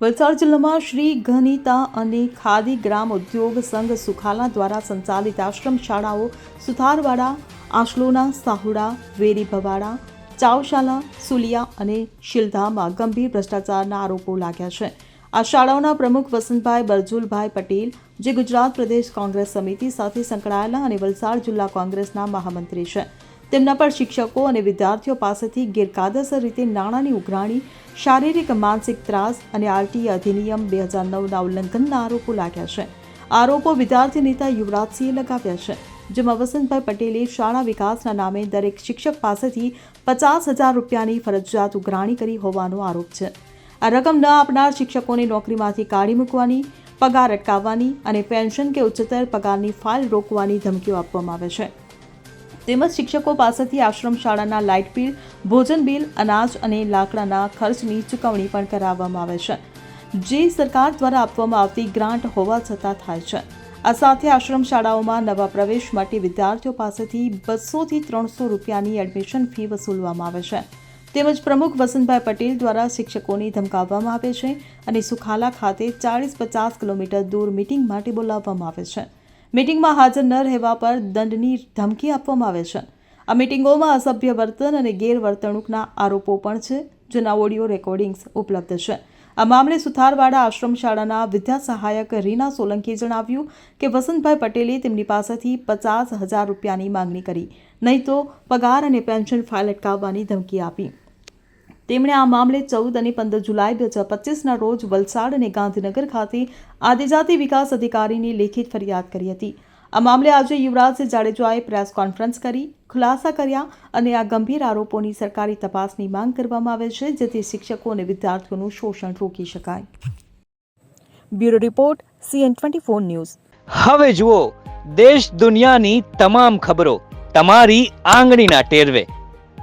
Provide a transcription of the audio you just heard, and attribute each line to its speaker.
Speaker 1: વલસાડ જિલ્લામાં શ્રી ઘનિતા અને ખાદી ગ્રામ ઉદ્યોગ સંઘ સુખાલા દ્વારા સંચાલિત આશ્રમ શાળાઓ સુથારવાડા, આશલોના સાહુડા, વેરી ભવાડા, ચાવશાલા, સુલિયા અને શિલધામાં ગંભીર ભ્રષ્ટાચારના આરોપો લાગ્યા છે. આ શાળાઓના પ્રમુખ વસંતભાઈ બરજુલભાઈ પટેલ, જે ગુજરાત પ્રદેશ કોંગ્રેસ સમિતિ સાથે સંકળાયેલા અને વલસાડ જિલ્લા કોંગ્રેસના મહામંત્રી છે. તેમના પર શિક્ષકો અને વિદ્યાર્થીઓ પાસેથી ગેરકાયદેસર રીતે નાણાંની ઉઘરાણી, શારીરિક માનસિક ત્રાસ અને આરટીએ અધિનિયમ બે હજાર નવના ઉલ્લંઘનના આરોપો લાગ્યા છે. આરોપો વિદ્યાર્થી નેતા યુવરાજસિંહે લગાવ્યા છે, જેમાં વસંતભાઈ પટેલે શાળા વિકાસના નામે દરેક શિક્ષક પાસેથી પચાસ હજાર રૂપિયાની ફરજિયાત ઉઘરાણી કરી હોવાનો આરોપ છે. આ રકમ ન આપનાર શિક્ષકોને નોકરીમાંથી કાઢી મૂકવાની, પગાર અટકાવવાની અને પેન્શન કે ઉચ્ચતર પગારની ફાઇલ રોકવાની ધમકીઓ આપવામાં આવે છે. તેમજ શિક્ષકો પાસેથી આશ્રમ શાળાના લાઇટ બિલ, ભોજન બિલ, અનાજ અને લાકડાના ખર્ચની ચૂકવણી પણ કરાવવામાં આવે છે. જે સરકાર દ્વારા આપવામાં આવતી ગ્રાન્ટ હોવા છતાં થાય છે. આ સાથે આશ્રમ શાળાઓમાં નવા પ્રવેશ માટે વિદ્યાર્થીઓ પાસેથી બસોથી ત્રણસો રૂપિયાની એડમિશન ફી વસૂલવામાં આવે છે. તેમજ પ્રમુખ વસંતભાઈ પટેલ દ્વારા શિક્ષકોને ધમકાવવામાં આવે છે અને સુખાલા ખાતે ચાળીસ પચાસ કિલોમીટર દૂર મિટિંગ માટે બોલાવવામાં આવે છે. મિટિંગમાં હાજર ન રહેવા પર દંડની ધમકી આપવામાં આવે છે. આ મિટિંગોમાં અસભ્ય વર્તન અને ગેરવર્તણૂકના આરોપો પણ છે, જેના ઓડિયો રેકોર્ડિંગ્સ ઉપલબ્ધ છે. આ મામલે સુથારવાડા આશ્રમ શાળાના વિદ્યા સહાયક રીના સોલંકીએ જણાવ્યું કે વસંતભાઈ પટેલે તેમની પાસેથી પચાસ હજાર રૂપિયાની માંગણી કરી, નહીં તો પગાર અને પેન્શન ફાઇલ અટકાવવાની ધમકી આપી. તેમણે આ મામલે ચૌદ અને પંદર જુલાઈ બે હજાર પચીસના રોજ વલસાડ અને ગાંધીનગર ખાતે આદિજાતિ વિકાસ અધિકારીની લેખિત ફરિયાદ કરી હતી. આ મામલે આજે યુવરાજસિંહ જાડેજાએ પ્રેસ કોન્ફરન્સ કરી, ખુલાસા કર્યા અને આ ગંભીર આરોપોની સરકારી તપાસની માંગ કરવામાં આવે છે, જેથી શિક્ષકો અને વિદ્યાર્થીઓનું શોષણ રોકી શકાય. Bureau report, CN twenty four news.
Speaker 2: હવે જુઓ, દેશ દુનિયાની તમામ ખબરો તમારી આંગળીના ટેરવે.